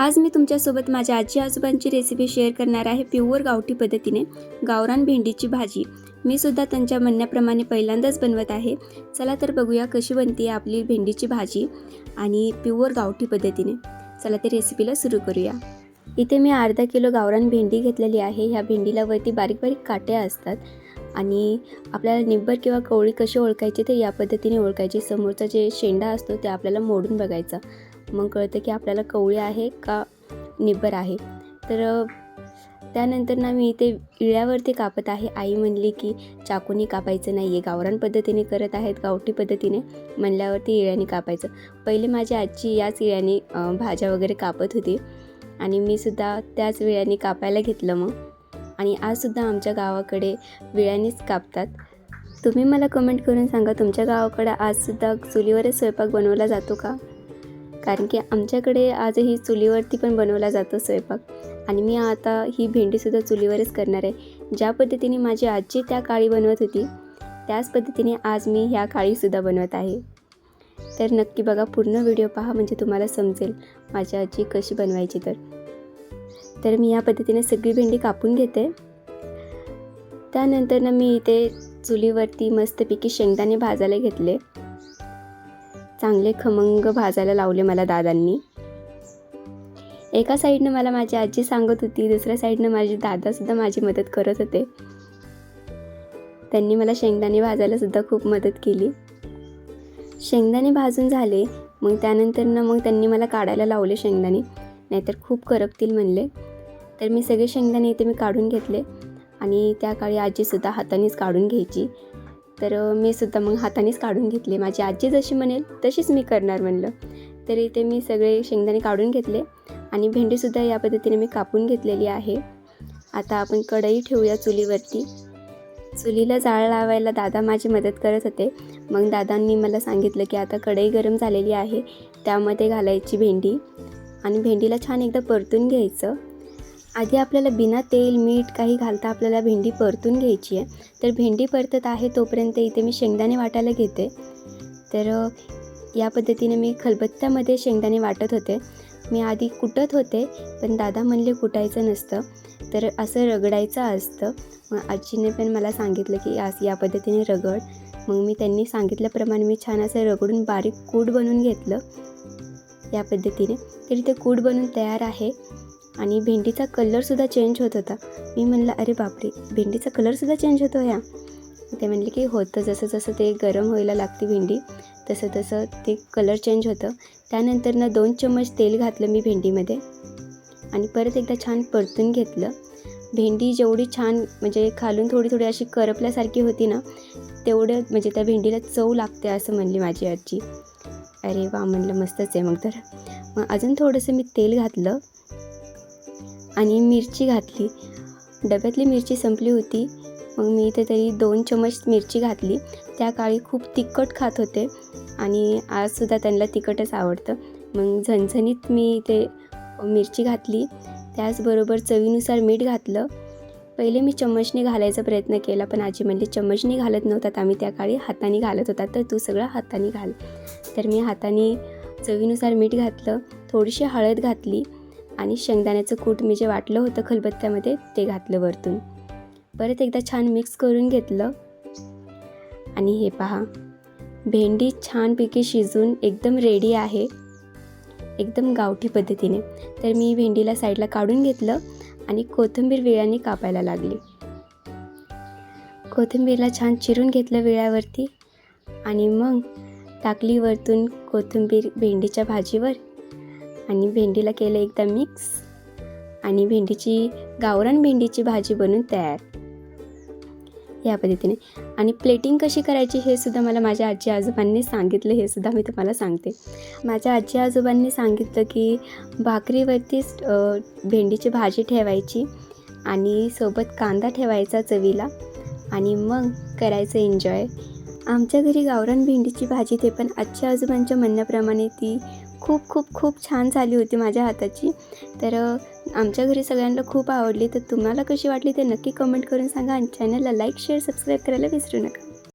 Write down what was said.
आज मी तुमच्यासोबत माझ्या आजी आजोबांची रेसिपी शेअर करणार आहे प्युअर गावठी पद्धतीने. गावरान भेंडीची भाजी. मी सुद्धा त्यांच्या म्हणण्याप्रमाणे पहिल्यांदाच बनवत आहे. चला तर बघूया कशी बनते आपली भेंडीची भाजी आणि प्युअर गावठी पद्धतीने. चला ते रेसिपीला सुरू करूया. इथे मी अर्धा किलो गावरान भेंडी घेतलेली आहे. ह्या भेंडीला वरती बारीक बारीक काट्या असतात. आणि आपल्याला निब्बर किंवा कवळी कशी ओळखायची ते या पद्धतीने ओळखायची. समोरचा जे शेंडा असतो ते आपल्याला मोडून बघायचा. मग कळतं की आपल्याला कवळी आहे का निब्बर आहे. तर त्यानंतर ना मी ते इळ्यावरती कापत आहे. आई म्हणली की चाकूनी कापायचं नाही आहे गावरान पद्धतीने करत आहेत गावठी पद्धतीने म्हणल्यावरती इळ्याने कापायचं. पहिले माझी आजी याच इळ्याने भाज्या वगैरे कापत होती. आणि मी सुद्धा त्याच विळ्याने कापायला घेतलं मग. आणि आजसुद्धा आमच्या गावाकडे विळ्यानेच कापतात. तुम्ही मला कमेंट करून सांगा तुमच्या गावाकडे आजसुद्धा चुलीवरच स्वयंपाक बनवला जातो का? कारण की आमच्याकडे आजही चुलीवरती पण बनवला जातो स्वयंपाक. आणि मी आता ही भेंडीसुद्धा चुलीवरच करणार आहे. ज्या पद्धतीने माझी आजी त्या काळी बनवत होती त्याच पद्धतीने आज मी ह्या काळीसुद्धा बनवत आहे. तर नक्की बघा पूर्ण व्हिडिओ पहा म्हणजे तुम्हाला समजेल माझी आजी कशी बनवायची तर. तर मी या पद्धतीने सगळी भेंडी कापून घेते. त्यानंतर ना मी इथे चुलीवरती मस्तपैकी शेंगदाणे भाजायला घेतले. चांगले खमंग भाजायला लावले मला दादांनी. एका साईडनं मला माझी आजी सांगत होती दुसऱ्या साईडनं माझे दादासुद्धा माझी मदत करत होते. त्यांनी मला शेंगदाणे भाजायलासुद्धा खूप मदत केली. शेंगदाणे भाजून झाले मग त्यानंतरनं मग त्यांनी मला काढायला लावले शेंगदाणे. नाहीतर खूप करपतील म्हणले. तर मी सगळे शेंगदाणे इथे मी काढून घेतले आणि त्या काळी आजीसुद्धा हातानेच काढून घ्यायची. तर मी सुद्धा मग हातानेच काढून घेतले. माझी आजी जशी म्हणेल तशीच मी करणार म्हणलं. तर इथे मी सगळे शेंगदाणे काढून घेतले आणि भेंडीसुद्धा या पद्धतीने मी कापून घेतलेली आहे. आता आपण कढई ठेवूया चुलीवरती. चुलीला जाळ लावायला दादा माझी मदत करत होते. मग दादांनी मला सांगितलं की आता कढई गरम झालेली आहे त्यामध्ये घालायची भेंडी आणि भेंडीला छान एकदा परतून घ्यायचं. आधी आपल्याला बिना तेल मीठ काही घालता आपल्याला भेंडी परतून घ्यायची आहे. तर भेंडी परतत आहे तोपर्यंत इथे मी शेंगदाणे वाटायला घेते. तर या पद्धतीने मी खलबत्त्यामध्ये शेंगदाणे वाटत होते. मी आधी कुटत होते पण दादा म्हणले कुटायचं नसतं. तर असं रगडायचं असतं. मग आजीने पण मला सांगितलं की आज या पद्धतीने रगड. मग मी त्यांनी सांगितल्याप्रमाणे मी छान असं रगडून बारीक कूट बनवून घेतलं या पद्धतीने. तर इथे कूट बनवून तयार आहे. आणि भेंडीचा कलरसुद्धा चेंज होत होता. मी म्हणलं अरे बापरे भेंडीचा कलरसुद्धा चेंज होतो ह्या ते म्हणले की होतं जसं जसं ते गरम व्हायला लागते भेंडी तसं तसं ते कलर चेंज होतं. त्यानंतर ना दोन चम्मच तेल घातलं मी भेंडीमध्ये आणि परत एकदा छान परतून घेतलं. भेंडी जेवढी छान म्हणजे खालून थोडी थोडी अशी करपल्यासारखी होती ना तेवढं म्हणजे त्या भेंडीला चव लागते असं म्हणली माझी आजी. अरे वा म्हणलं मस्तच आहे मग तर. मग अजून थोडंसं मी तेल घातलं. आणि मिरची घातली. डब्यातली मिरची संपली होती. मग मी इथे तरी दोन चमच मिरची घातली. त्या काळी खूप तिखट खात होते आणि आजसुद्धा त्यांना तिखटच आवडतं. मग झणझणीत मी इथे मिरची घातली. त्याचबरोबर चवीनुसार मीठ घातलं. पहिले मी चम्मचने घालायचा प्रयत्न केला पण आजी म्हणली चम्मचने घालत नव्हतात आम्ही त्या काळी हाताने घालत होता तर तू सगळं हाताने घाल. तर मी हाताने चवीनुसार मीठ घातलं. थोडीशी हळद घातली. आणि शेंगदाण्याचं कूट मी जे वाटलं होतं खलबत्त्यामध्ये ते घातलं वरतून. परत एकदा छान मिक्स करून घेतलं. आणि हे पहा भेंडी छानपैकी शिजून एकदम रेडी आहे. एकदम गावठी पद्धतीने. तर मी भेंडीला साईडला काढून घेतलं आणि कोथिंबीर विळ्याने कापायला लागली. कोथिंबीरला छान चिरून घेतलं विळ्यावरती. आणि मग टाकली वरतून कोथिंबीर भेंडीच्या भाजीवर आणि भेंडीला केलं एकदा मिक्स आणि भेंडीची गावरान भेंडीची भाजी बनून तयार. या पद्धतीने. आणि प्लेटिंग कशी करायची हे सुद्धा मला माझ्या आजी आजोबांनी सांगितलं हे सुद्धा मी तुम्हाला सांगते. माझ्या आजी आजोबांनी सांगितलं की भाकरीवरतीच भेंडीची भाजी ठेवायची आणि सोबत कांदा ठेवायचा चवीला आणि मग करायचं एन्जॉय आमच्या घरी गावरान भेंडीची भाजी ते पण आजच्या आजोबांच्या म्हणण्याप्रमाणे ती खूप खूप खूप छान झाली होती माझ्या हाताची. तर आमच्या घरी सगळ्यांना खूप आवडली. तर तुम्हाला कशी वाटली ते नक्की कमेंट करून सांगा आणि चॅनलला लाईक शेअर सबस्क्राईब करायला विसरू नका.